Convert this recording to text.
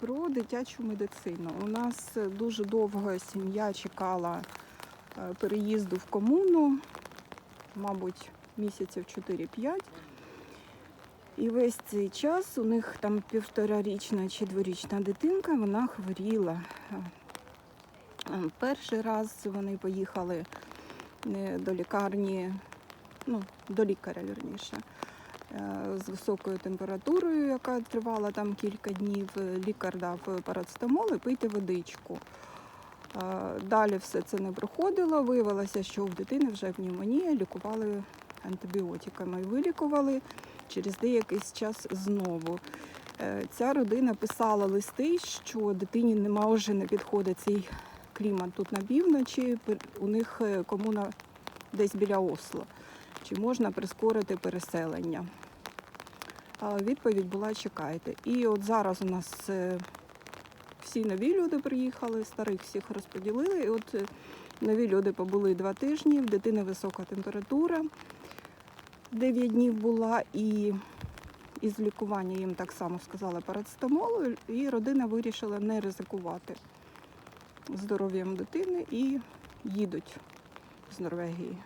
Про дитячу медицину. У нас дуже довго сім'я чекала е, переїзду в комуну, мабуть, місяців 4-5. І весь цей час у них там півторарічна чи дворічна дитинка, вона хворіла. Е, Перший раз вони поїхали е, до лікарні, ну, до лікаря, вірніше, е, з високою температурою, яка тривала там кілька днів. Лікар дав парацетамол і пийте водичку. Е, Далі все це не проходило. Виявилося, що в дитини вже пневмонія, лікували антибіотиками. Вилікували через деякий час знову. Е, Ця родина писала листи, що дитині нема вже не підходить цей клімат тут на півночі. У них е, комуна десь біля Осло. Чи можна прискорити переселення? Відповідь була чекайте. І от зараз у нас е, всі нові люди приїхали, старих всіх розподілили. І от е, нові люди побули два тижні, в дитини висока температура. 9 днів була і із лікування їм так само сказали парацетамолу, і родина вирішила не ризикувати здоров'ям дитини і їдуть з Норвегії.